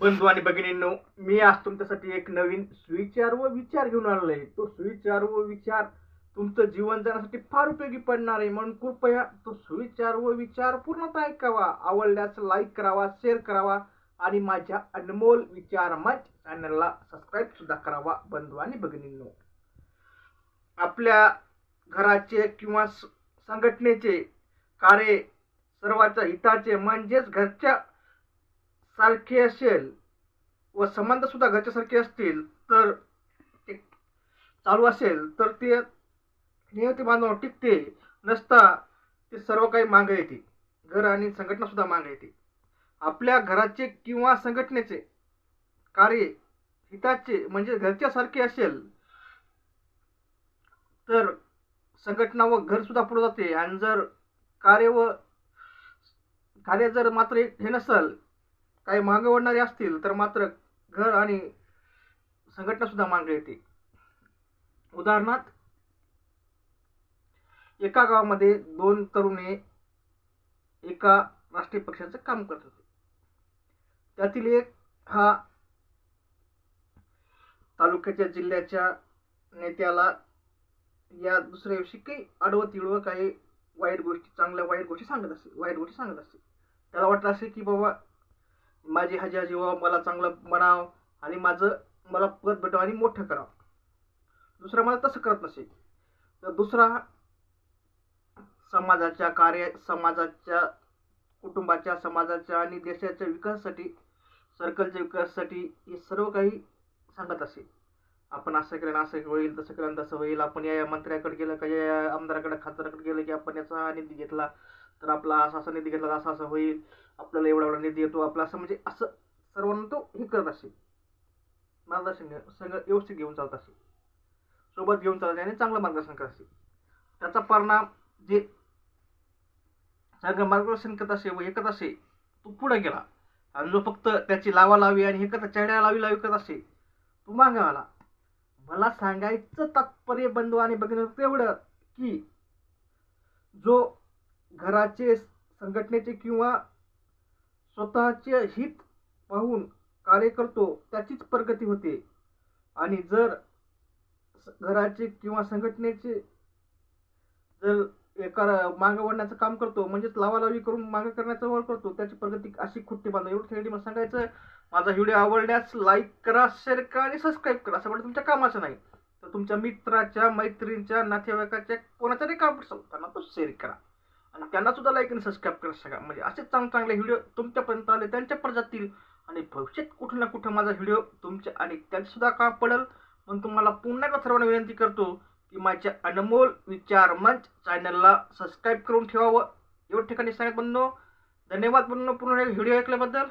बंधू आणि भगिनींनो मी आज तुमच्यासाठी एक नवीन सुविचार व विचार घेऊन आलेलो आहे. तो सुविचार व विचार तुमचं जीवन जगण्यासाठी फार उपयोगी पडणार आहे. म्हणून कृपया तो सुविचार व विचार पूर्णतः ऐकावा. आवडल्यास लाईक करावा शेअर करावा आणि माझ्या अनमोल विचार मंच चॅनलला सबस्क्राईब सुद्धा करावा बंधू आणि भगिनींनो. आपल्या घराचे किंवा संघटनेचे कार्य सर्वांच्या हिताचे म्हणजेच घरच्या सारखे असेल व संबंध सुद्धा घरच्यासारखे असतील तर ते चालू असेल तर ते नियती बांधून टिकते नसता ते सर्व काही मागे येते. घर आणि संघटना सुद्धा मागे येते. आपल्या घराचे किंवा संघटनेचे कार्य हिताचे म्हणजे घरच्यासारखे असेल तर संघटना व घर सुद्धा पुढे जाते. आणि जर कार्य व कार्य जर मात्र हे नसेल काही मागे ओढणारे असतील तर मात्र घर आणि संघटना सुद्धा मागे येते. उदाहरणार्थ एका गावामध्ये दोन तरुणे एका राष्ट्रीय पक्षाचं काम करत होते. त्यातील एक हा तालुक्याच्या जिल्ह्याच्या नेत्याला या दुसऱ्या काही आडवं तिडवं काही वाईट गोष्टी चांगल्या वाईट गोष्टी सांगत असे वाईट गोष्टी सांगत असे. त्याला वाटलं असे की बाबा माझी हाजी हजी व्हावं मला चांगलं म्हणावं आणि माझं मला पद भेटावं आणि मोठं करावं. दुसरा मला तसं करत नसे. तर दुसरा समाजाच्या कार्य समाजाच्या कुटुंबाच्या समाजाच्या आणि देशाच्या विकासासाठी सर्कलच्या विकासासाठी हे सर्व काही सांगत असे. आपण असं केलं ना असं होईल तसं केलं तसं होईल. आपण या मंत्र्याकडे गेलं का या आमदाराकडे खासदाराकडे गेलं की आपण याचा निधी घेतला. तर आपला असा असा निधी घेतला तर असं असं होईल आपल्याला एवढा एवढा निधी येतो आपला असं म्हणजे असं सर्वांना तो हे करत असे मार्गदर्शन सगळं व्यवस्थित घेऊन चालत असे सोबत घेऊन चालत आणि चांगलं मार्गदर्शन करत असे त्याचा परिणाम जे सगळं मार्गदर्शन करत असे व हे करत असे तो पुढे गेला. आणि जो फक्त त्याची लावा लावी आणि हे करता चेहऱ्या लावी लावी करत असे तो मागे आला. मला सांगायचं तात्पर्य बंधू आणि बघितलं तेवढं की जो घराचे संघटनेचे किंवा स्वतःचे हित पाहून कार्य करतो त्याचीच प्रगती होते. आणि जर स- घराचे किंवा संघटनेचे जर एका मागे वळण्याचं काम करतो म्हणजेच लावालावी करून मागे करण्याचा वळ करतो त्याची प्रगती अशी खुट्टी बांधा एवढं त्यासाठी मला सांगायचं माझा व्हिडिओ आवडल्यास लाईक करा शेअर करा आणि सबस्क्राईब करा. असं म्हणजे तुमच्या कामाचं नाही. तर तुमच्या मित्राच्या मैत्रिणीच्या नातेवाईकाच्या कोणाच्या तरी काम सांगताना तो शेअर करा. आणि त्यांना सुद्धा लाईक आणि सबस्क्राईब करा सगळा म्हणजे असे चांगले चांगले व्हिडिओ तुमच्यापर्यंत आले त्यांच्यापर्यंत जातील. आणि भविष्यात कुठं ना कुठं माझा व्हिडिओ तुमच्या आणि त्यांचा का पडेल. म्हणून तुम्हाला पुन्हा एकदा सर्वांना विनंती करतो की माझ्या अनमोल विचार मंच चॅनलला सबस्क्राईब करून ठेवावं. एवढ्या ठिकाणी सांगत बंधू धन्यवाद बंधू. पूर्ण व्हिडिओ ऐकल्याबद्दल.